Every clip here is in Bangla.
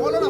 বলো না।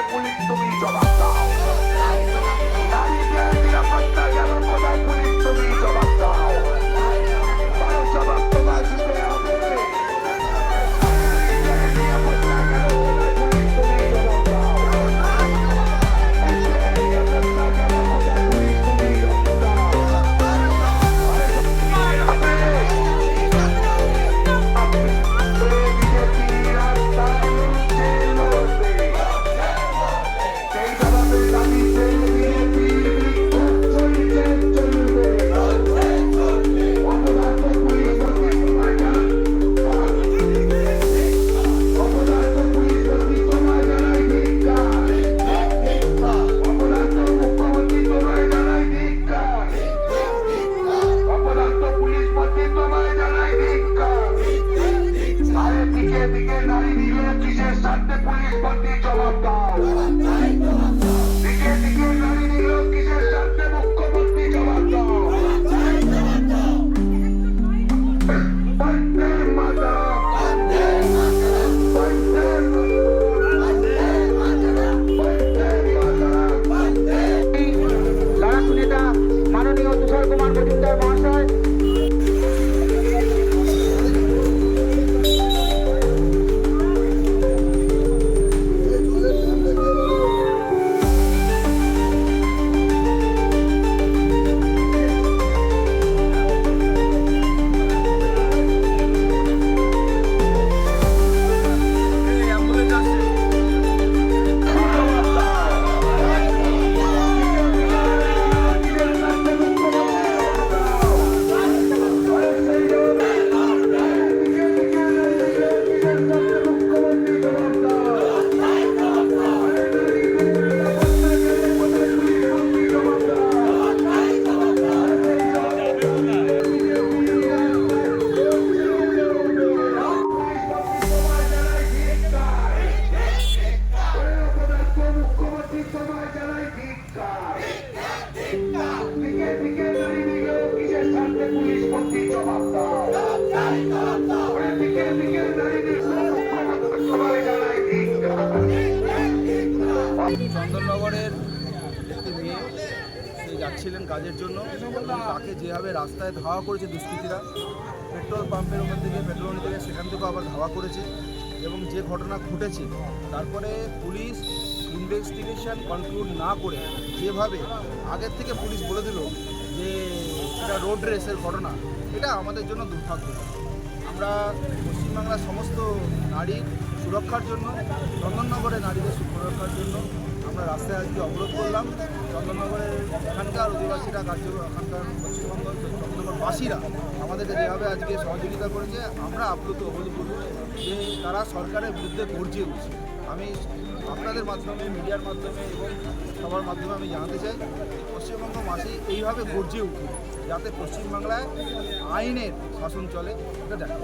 গেল কোথায় পুলিশ তুমি জবাব দাও দিকে দিকে নারী দিলে কিসের সাথে পুলিশ মন্ত্রী জবাব দাও? মুখ্যমন্ত্রী জানাই ধিক্কার। দিকে দিকে নারী দিল কিসের সাথে পুলিশ মন্ত্রী জবাব দাও। দিকে দিকে নারী দিল জানাই ধিক্কার। চন্দননগরের একটি মেয়ে সে যাচ্ছিলেন কাজের জন্য। এবং তাকে যেভাবে রাস্তায় ধাওয়া করেছে দুষ্কৃতীরা পেট্রোল পাম্পের ওখান থেকে পেট্রোল থেকে সেখান থেকেও আবার ধাওয়া করেছে। এবং যে ঘটনা ঘটেছে তারপরে পুলিশ ইনভেস্টিগেশন কনক্লুড না করে যেভাবে আগের থেকে পুলিশ বলে দিল যে এটা রোড রেসের ঘটনা, এটা আমাদের জন্য দুর্ভাগ্য। আমরা পশ্চিমবাংলার সমস্ত নারীর সুরক্ষার জন্য চন্দননগরে নারীদের সুরক্ষার জন্য আমরা রাস্তায় আজকে অবরোধ করলাম। চন্দননগরের এখানকার অধিবাসীরা কার্য এখানকার আমাদেরকে যেভাবে আজকে সহযোগিতা করেছে, আমরা আপ্লুত অভূতপূর্ব যে তারা সরকারের বিরুদ্ধে গর্জে উঠছে আমি আপনাদের মাধ্যমে, মিডিয়ার মাধ্যমে এবং সবার মাধ্যমে আমি জানাতে চাই পশ্চিমবঙ্গ মাসি এইভাবে গর্জে উঠুন যাতে পশ্চিমবাংলায় আইনের শাসন চলে, এটা দেখা